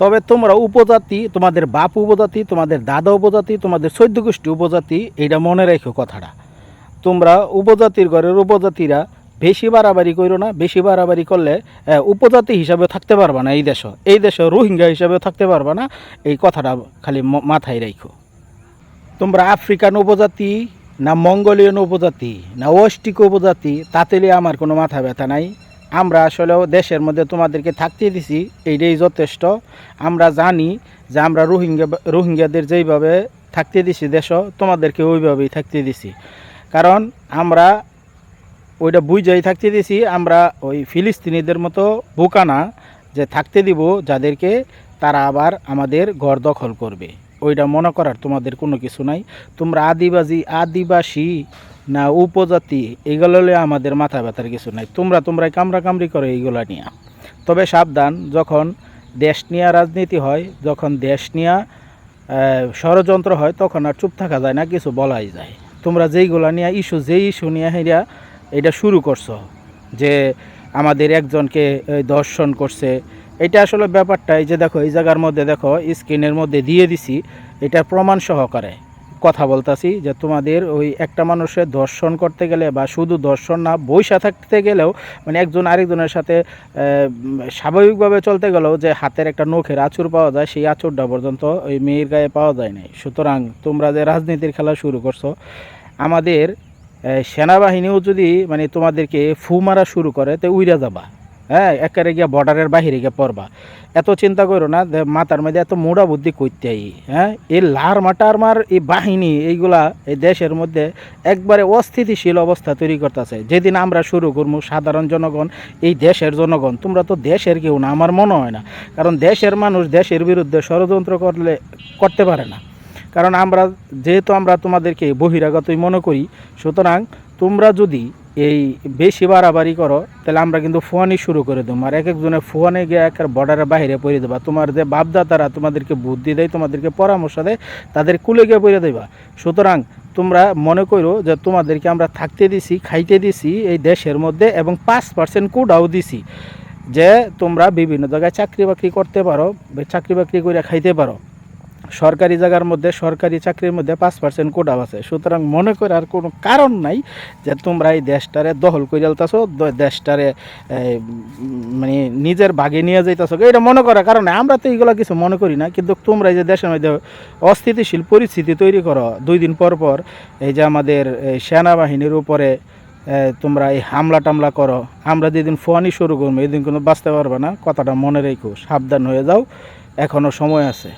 তবে তোমরা উপজাতি, তোমাদের বাপ উপজাতি, তোমাদের দাদা উপজাতি, তোমাদের চৈদ্য গোষ্ঠী উপজাতি, এইটা মনে রেখো কথাটা। তোমরা উপজাতির ঘরের উপজাতিরা বেশি বাড়াবাড়ি করো না, বেশি বাড়াবাড়ি করলে উপজাতি হিসাবে থাকতে পারবা না এই দেশ। এই দেশে রোহিঙ্গা হিসাবে থাকতে পারবা না, এই কথাটা খালি মাথায় রাখো। তোমরা আফ্রিকান উপজাতি না মঙ্গোলিয়ান উপজাতি না ওয়েস্টিক উপজাতি, তাতে আমার কোনো মাথা ব্যথা নাই। আমরা আসলেও দেশের মধ্যে তোমাদেরকে থাকতে দিছি, এইটাই যথেষ্ট। আমরা জানি যে আমরা রোহিঙ্গা, রোহিঙ্গাদের যেইভাবে থাকতে দিছি দেশ তোমাদেরকে ওইভাবেই থাকতে দিছি। কারণ আমরা ওইটা বুঝাই থাকতে দিছি, আমরা ওই ফিলিস্তিনিদের মতো বোকা না যে থাকতে দিব যাদেরকে, তারা আবার আমাদের ঘর দখল করবে। ওইটা মনে করার তোমাদের কোনো কিছু নাই। তোমরা আদিবাসী আদিবাসী না, উপজাতি এগুলো আমাদের মাথা ব্যথার কিছু নাই। তোমরা তোমরা কামড়া কামড়ি করো এইগুলা নিয়ে। তবে সাবধান, যখন দেশ নিয়ে রাজনীতি হয়, যখন দেশ নিয়ে ষড়যন্ত্র হয়, তখন আর চুপ থাকা যায় না, কিছু বলাই যায়। তোমরা যেইগুলা নিয়ে, ইস্যু, যেই ইস্যু নিয়ে হেরা এটা শুরু করছ, যে আমাদের একজনকে দর্শন করছে। এটা আসলে ব্যাপারটা, এই যে দেখো, এই জায়গার মধ্যে দেখো, স্ক্রিনের মধ্যে দিয়ে দিছি এটা প্রমাণ সহকারে। কথা বলতাছি যে তোমাদের ওই একটা মানুষের দর্শন করতে গেলে বা শুধু দর্শন না বৈশা থাকতে গেলেও মানে একজন আরেকজনের সাথে স্বাভাবিকভাবে চলতে গেলেও যে হাতের একটা নখের আঁচড় পাওয়া যায়, সেই আঁচড়টা পর্যন্ত ওই মেয়ের গায়ে পাওয়া যায় নাই। সুতরাং তোমরা যে রাজনীতির খেলা শুরু করছ, আমাদের সেনাবাহিনীও যদি মানে তোমাদেরকে ফু মারা শুরু করে, তো উইরা যাবা। হ্যাঁ একেবারে গিয়া বর্ডারের বাহিরে গিয়ে পড়বা। এত চিন্তা করো না যে মাথার মধ্যে এত মোড়া বুদ্ধি করতে হ্যাঁ এই লার মাটার মার, এই বাহিনী, এইগুলা এই দেশের মধ্যে একবারে অস্থিতিশীল অবস্থা তৈরি করতেছে। যেদিন আমরা শুরু করব, সাধারণ জনগণ, এই দেশের জনগণ, তোমরা তো দেশের কেউ না, আমার মনে হয় না। কারণ দেশের মানুষ দেশের বিরুদ্ধে ষড়যন্ত্র করলে, করতে পারে না। কারণ আমরা, যেহেতু আমরা তোমাদেরকে বহিরাগতই মনে করি, সুতরাং তোমরা যদি এই বেশি বাড়াবাড়ি করো, তাহলে আমরা কিন্তু ফোয়ানি শুরু করে দেবো। আর এক একজনের ফোয়ানে গিয়ে এক বর্ডারের বাইরে পড়ে দেবা। তোমার যে বাপদাতারা তোমাদেরকে বুদ্ধি দেয়, তোমাদেরকে পরামর্শ দেয়, তাদের কুলে গিয়ে পড়ে দেবা। সুতরাং তোমরা মনে করো যে তোমাদেরকে আমরা থাকতে দিছি, খাইতে দিছি এই দেশের মধ্যে এবং পাঁচ পার্সেন্ট কোডাও দিছি। যে তোমরা বিভিন্ন জায়গায় চাকরি বাকরি করতে পারো চাকরি বাকরি করে খাইতে পারো। সরকারি জায়গার মধ্যে, সরকারি চাকরির মধ্যে পাঁচ পার্সেন্ট কোটা আছে। সুতরাং মনে করে আর কোনো কারণ নাই যে তোমরা এই দেশটারে দখল করে আলতাছো দেশটারে মানে নিজের ভাগে নিয়ে যাইতেছো। এটা মনে করার কারণে আমরা তো এইগুলো কিছু মনে করি না, কিন্তু তোমরা এই যে দেশের মধ্যে অস্থিতিশীল পরিস্থিতি তৈরি করো, দুই দিন পর পর এই যে আমাদের সেনাবাহিনীর উপরে তোমরা এই হামলা টামলা করো, আমরা যেদিন ফোয়ানি শুরু করব, এদিন কোনো বাঁচতে পারবে না। কথাটা মনে রেখো, সাবধান হয়ে যাও। এখনও সময় আছে।